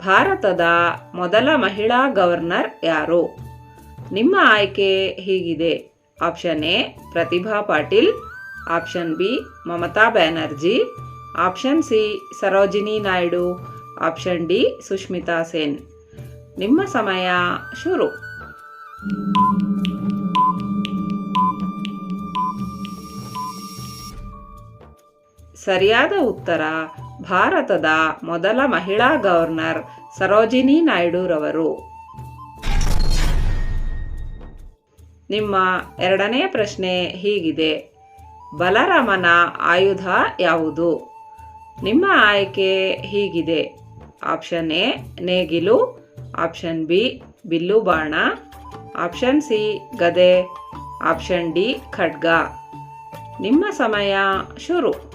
ಭಾರತದ ಮೊದಲ ಮಹಿಳಾ ಗವರ್ನರ್ ಯಾರು? ನಿಮ್ಮ ಆಯ್ಕೆ ಹೀಗಿದೆ. Option A, Pratibha Patil. Option B, Mamata Banerjee. Option C, Sarojini Naidu. Option D, Sushmita Sen. ನಿಮ್ಮ ಸಮಯ ಶುರು. ಸರಿಯಾದ ಉತ್ತರ ಭಾರತದ ಮೊದಲ ಮಹಿಳಾ ಗವರ್ನರ್ ಸರೋಜಿನಿ ನಾಯ್ಡುರವರು. ನಿಮ್ಮ ಎರಡನೇ ಪ್ರಶ್ನೆ ಹೀಗಿದೆ. ಬಲರಾಮನ ಆಯುಧ ಯಾವುದು? ನಿಮ್ಮ ಆಯ್ಕೆ ಹೀಗಿದೆ. ಆಪ್ಷನ್ ಎ, ನೇಗಿಲು. ಆಪ್ಷನ್ ಬಿ, ಬಿಲ್ಲು ಬಾಣ. ಆಪ್ಷನ್ ಸಿ, ಗದೆ. ಆಪ್ಷನ್ ಡಿ, ಖಡ್ಗ. ನಿಮ್ಮ ಸಮಯ ಶುರು.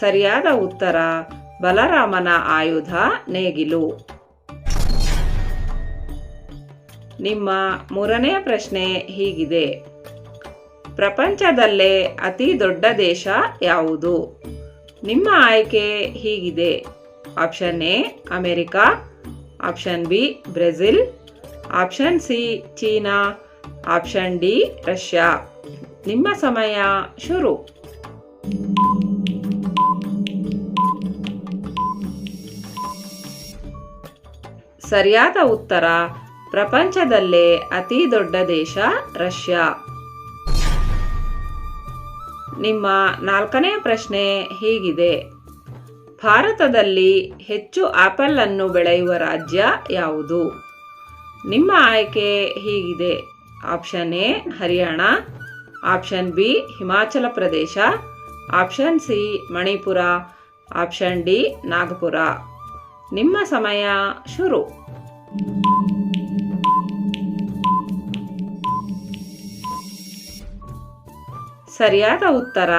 ಸರಿಯಾದ ಉತ್ತರ, ಬಲರಾಮನ ಆಯುಧ ನೇಗಿಲು. ನಿಮ್ಮ ಮೂರನೆಯ ಪ್ರಶ್ನೆ ಹೀಗಿದೆ. ಪ್ರಪಂಚದಲ್ಲೇ ಅತಿ ದೊಡ್ಡ ದೇಶ ಯಾವುದು? ನಿಮ್ಮ ಆಯ್ಕೆ ಹೀಗಿದೆ. Option A, America. Option B, Brazil. Option C, China. Option D, Russia. ನಿಮ್ಮ ಸಮಯ ಶುರು. ಸರಿಯಾದ ಉತ್ತರ. ಪ್ರಪಂಚದಲ್ಲೇ ಅತಿ ದೊಡ್ಡ ದೇಶ ರಷ್ಯಾ. ನಿಮ್ಮ ನಾಲ್ಕನೇ ಪ್ರಶ್ನೆ ಹೀಗಿದೆ. ಭಾರತದಲ್ಲಿ ಹೆಚ್ಚು ಆಪಲ್ ಅನ್ನು ಬೆಳೆಯುವ ರಾಜ್ಯ ಯಾವುದು? ನಿಮ್ಮ ಆಯ್ಕೆ ಹೀಗಿದೆ. Option A, Haryana. Option B, Himachal Pradesh. Option C, Manipur. Option D, Nagpur. ನಿಮ್ಮ ಸಮಯ ಶುರು. ಸರಿಯಾದ ಉತ್ತರ.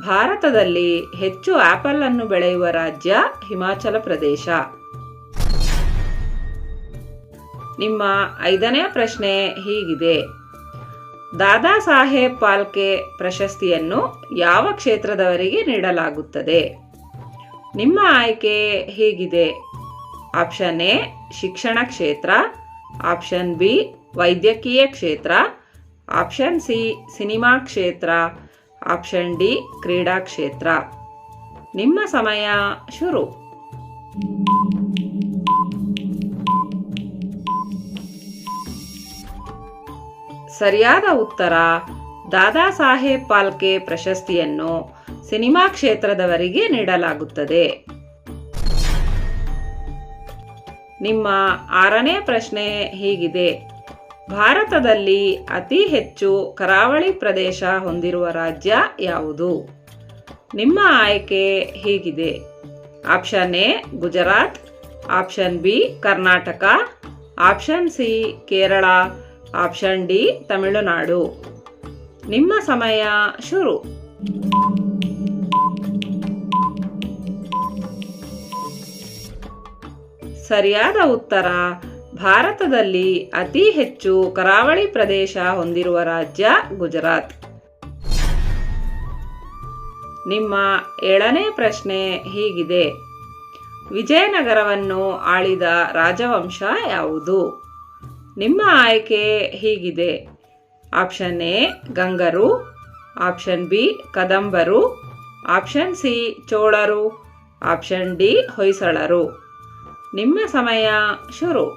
ಭಾರತದಲ್ಲಿ ಹೆಚ್ಚು ಆಪಲ್ ಅನ್ನು ಬೆಳೆಯುವ ರಾಜ್ಯ ಹಿಮಾಚಲ ಪ್ರದೇಶ. ನಿಮ್ಮ ಐದನೇ ಪ್ರಶ್ನೆ ಹೀಗಿದೆ. ದಾದಾ ಸಾಹೇಬ್ ಪಾಲ್ಕೆ ಪ್ರಶಸ್ತಿಯನ್ನು ಯಾವ ಕ್ಷೇತ್ರದವರಿಗೆ ನೀಡಲಾಗುತ್ತದೆ? ನಿಮ್ಮ ಆಯ್ಕೆ ಹೀಗಿದೆ. ಆಪ್ಷನ್ ಎ, ಶಿಕ್ಷಣ ಕ್ಷೇತ್ರ. ಆಪ್ಷನ್ ಬಿ, ವೈದ್ಯಕೀಯ ಕ್ಷೇತ್ರ. ಆಪ್ಷನ್ ಸಿ, ಸಿನಿಮಾ ಕ್ಷೇತ್ರ. ಆಪ್ಷನ್ ಡಿ, ಕ್ರೀಡಾ ಕ್ಷೇತ್ರ. ನಿಮ್ಮ ಸಮಯ ಶುರು. ಸರಿಯಾದ ಉತ್ತರ, ದಾದಾ ಸಾಹೇಬ್ ಪಾಲ್ಕೆ ಪ್ರಶಸ್ತಿಯನ್ನು ಸಿನಿಮಾ ಕ್ಷೇತ್ರದವರಿಗೆ ನೀಡಲಾಗುತ್ತದೆ. ನಿಮ್ಮ ಆರನೇ ಪ್ರಶ್ನೆ ಹೀಗಿದೆ. ಭಾರತದಲ್ಲಿ ಅತಿ ಹೆಚ್ಚು ಕರಾವಳಿ ಪ್ರದೇಶ ಹೊಂದಿರುವ ರಾಜ್ಯ ಯಾವುದು? ನಿಮ್ಮ ಆಯ್ಕೆ ಹೀಗಿದೆ. Option A, Gujarat. Option B, Karnataka. Option C, Kerala. Option D, Tamil Nadu. ನಿಮ್ಮ ಸಮಯ ಶುರು. ಸರಿಯಾದ ಉತ್ತರ. ಭಾರತದಲ್ಲಿ ಅತಿ ಹೆಚ್ಚು ಕರಾವಳಿ ಪ್ರದೇಶ ಹೊಂದಿರುವ ರಾಜ್ಯ ಗುಜರಾತ್. ನಿಮ್ಮ ಏಳನೇ ಪ್ರಶ್ನೆ ಹೀಗಿದೆ. ವಿಜಯನಗರವನ್ನು ಆಳಿದ ರಾಜವಂಶ ಯಾವುದು? ನಿಮ್ಮ ಆಯ್ಕೆ ಹೀಗಿದೆ. ಆಪ್ಷನ್ ಎ, ಗಂಗರು. ಆಪ್ಷನ್ ಬಿ, ಕದಂಬರು. ಆಪ್ಷನ್ ಸಿ, ಚೋಳರು. ಆಪ್ಷನ್ ಡಿ, ಹೊಯ್ಸಳರು. ನಿಮ್ಮ ಸಮಯ ಶುರು.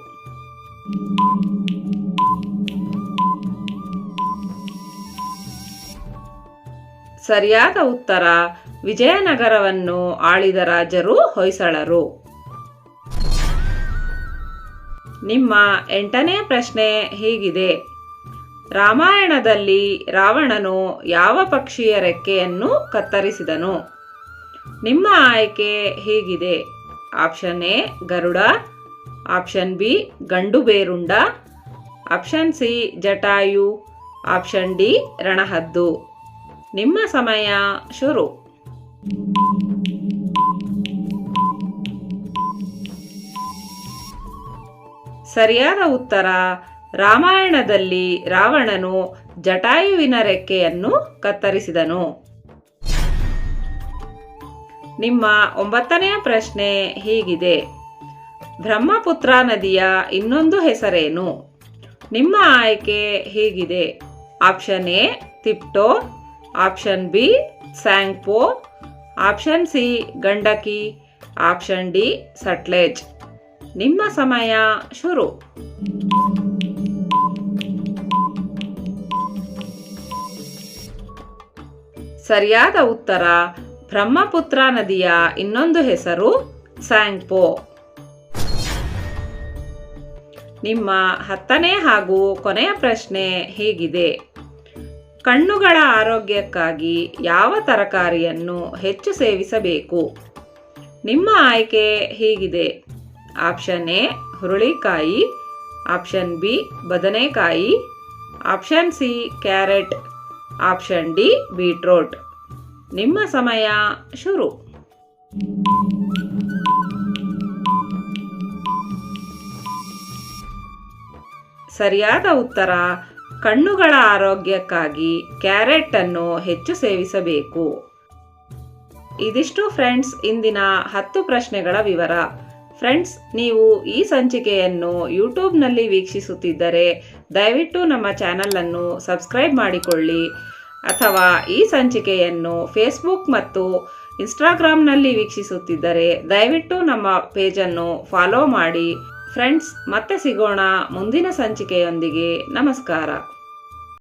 ಸರಿಯಾದ ಉತ್ತರ, ವಿಜಯನಗರವನ್ನು ಆಳಿದ ರಾಜರು ಹೊಯ್ಸಳರು. ನಿಮ್ಮ ಎಂಟನೇ ಪ್ರಶ್ನೆ ಹೀಗಿದೆ. ರಾಮಾಯಣದಲ್ಲಿ ರಾವಣನು ಯಾವ ಪಕ್ಷಿಯ ರೆಕ್ಕೆಯನ್ನು ಕತ್ತರಿಸಿದನು? ನಿಮ್ಮ ಆಯ್ಕೆ ಹೀಗಿದೆ. Option A Garuda option B Gandaberunda option C Jatayu option D ರಣಹದ್ದು ನಿಮ್ಮ ಸಮಯ ಶುರು. ಸರಿಯಾದ ಉತ್ತರ, ರಾಮಾಯಣದಲ್ಲಿ ರಾವಣನು ಜಟಾಯುವಿನ ರೆಕ್ಕೆಯನ್ನು ಕತ್ತರಿಸಿದನು. ನಿಮ್ಮ ಒಂಬತ್ತನೆಯ ಪ್ರಶ್ನೆ ಹೀಗಿದೆ. ಬ್ರಹ್ಮಪುತ್ರ ನದಿಯ ಇನ್ನೊಂದು ಹೆಸರೇನು? ನಿಮ್ಮ ಆಯ್ಕೆ ಹೀಗಿದೆ. Option A, ತಿಪ್ಟೋ. Option B, Tsangpo. Option C, Gandaki. Option D, Sutlej. ನಿಮ್ಮ ಸಮಯ ಶುರು. ಸರಿಯಾದ ಉತ್ತರ ಬ್ರಹ್ಮಪುತ್ರ ನದಿಯ ಇನ್ನೊಂದು ಹೆಸರು ಸ್ಯಾಂಗ್ಪೋ. ನಿಮ್ಮ ಹತ್ತನೇ ಹಾಗೂ ಕೊನೆಯ ಪ್ರಶ್ನೆ ಹೇಗಿದೆ. ಕಣ್ಣುಗಳ ಆರೋಗ್ಯಕ್ಕಾಗಿ ಯಾವ ತರಕಾರಿಯನ್ನು ಹೆಚ್ಚು ಸೇವಿಸಬೇಕು? ನಿಮ್ಮ ಆಯ್ಕೆ ಹೀಗಿದೆ. ಆಪ್ಷನ್ ಎ, ಹುರುಳಿಕಾಯಿ. ಆಪ್ಷನ್ ಬಿ, ಬದನೆಕಾಯಿ. Option C, carrot. Option D, beetroot. ನಿಮ್ಮ ಸಮಯ ಶುರು. ಸರಿಯಾದ ಉತ್ತರ, ಕಣ್ಣುಗಳ ಆರೋಗ್ಯಕ್ಕಾಗಿ ಕ್ಯಾರೆಟ್ ಅನ್ನು ಹೆಚ್ಚು ಸೇವಿಸಬೇಕು. ಇದಿಷ್ಟು ಫ್ರೆಂಡ್ಸ್, ಇಂದಿನ ಹತ್ತು ಪ್ರಶ್ನೆಗಳ ವಿವರ. ಫ್ರೆಂಡ್ಸ್, ನೀವು ಈ ಸಂಚಿಕೆಯನ್ನು ಯೂಟ್ಯೂಬ್ನಲ್ಲಿ ವೀಕ್ಷಿಸುತ್ತಿದ್ದರೆ ದಯವಿಟ್ಟು ನಮ್ಮ ಚಾನಲನ್ನು ಸಬ್ಸ್ಕ್ರೈಬ್ ಮಾಡಿಕೊಳ್ಳಿ. ಅಥವಾ ಈ ಸಂಚಿಕೆಯನ್ನು ಫೇಸ್ಬುಕ್ ಮತ್ತು ಇನ್ಸ್ಟಾಗ್ರಾಮ್ನಲ್ಲಿ ವೀಕ್ಷಿಸುತ್ತಿದ್ದರೆ ದಯವಿಟ್ಟು ನಮ್ಮ ಪೇಜನ್ನು ಫಾಲೋ ಮಾಡಿ. ಫ್ರೆಂಡ್ಸ್ ಮತ್ತೆ ಸಿಗೋಣ ಮುಂದಿನ ಸಂಚಿಕೆಯೊಂದಿಗೆ. ನಮಸ್ಕಾರ.